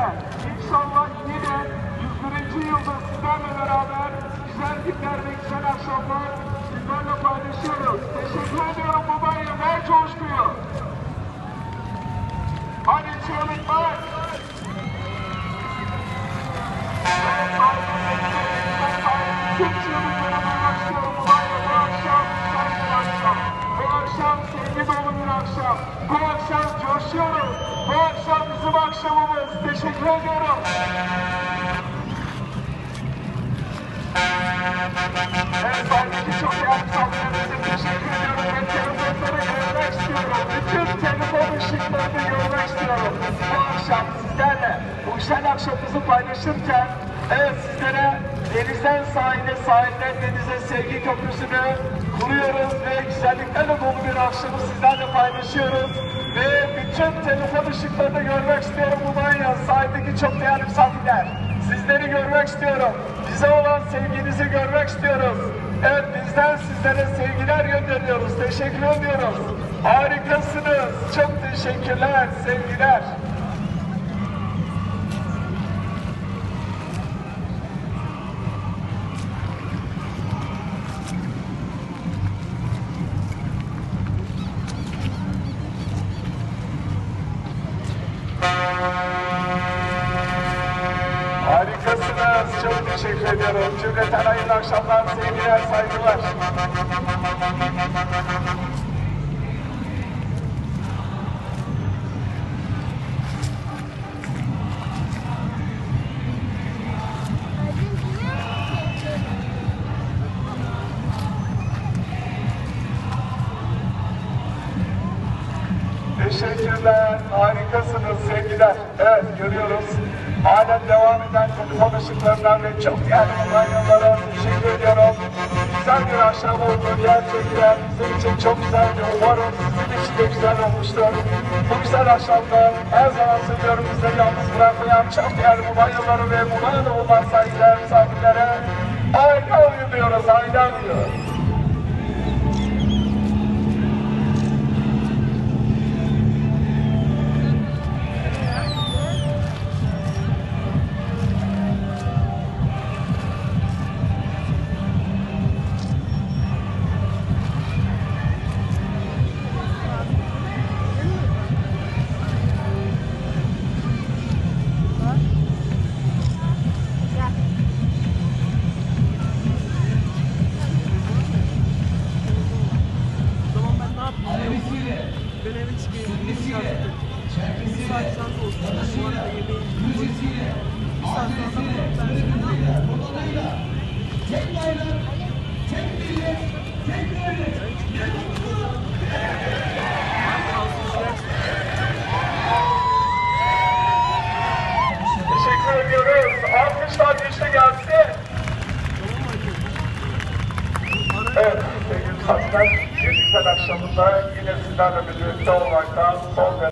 dileğimizle. İnşallah yine 101. yılda sizlerle beraber güzel günler ve güzel akşamlar sizlerle paylaşıyoruz. Teşekkür ediyorum bu bayram her coşkuyu. Hadi çığlıklar. Tüm coşuyoruz. Bu akşam bizim akşamımız. Teşekkür ediyorum. Evet, sahnedeki çok değerli misafirlerimize teşekkür ediyorum. Ben telefonları görmek istiyorum. Bütün telefon ışıklarını görmek. Bu akşam sizlerle bu güzel akşamımızı paylaşırken evet denizden sahile, sahilden denize sevgi köprüsünü kuruyoruz ve güzelliklerle dolu bir akşamı sizlerle paylaşıyoruz. Ve bütün telefon ışıklarını görmek istiyorum bu manyak. Sahildeki çok değerli misafirler. Sizleri görmek istiyorum. Bize olan sevginizi görmek istiyoruz. Evet bizden sizlere sevgiler gönderiyoruz. Teşekkür ediyoruz. Harikasınız. Çok teşekkürler. Sevgiler. Çok teşekkür ediyorum. Cümleten hayırlı akşamlar, sevgiler, saygılar. Teşekkürler, harikasınız sevgiler. Evet görüyoruz. Halen devam eden telefon ışıklarından ve çok değerli olaylara teşekkür ediyorum. Güzel bir akşam oldu gerçekten. Bizim için çok güzeldi. Umarım sizin için de güzel olmuştur. Bu güzel akşamda her zaman söylüyorum bizleri yalnız bırakmayan çok değerli mubayyaları ve mubayyalı olan saygılar misafirlere aile diyoruz, aile alıyor. Eve çıkayım. Bir saat Bir saat sonra olsun. Bu arada yemeği Bir saat sonra ben Teşekkür ediyoruz. Alkışlar güçlü gelsin. Evet, sevgili misafirler, güzel akşamında yine sizlerle birlikte olmaktan son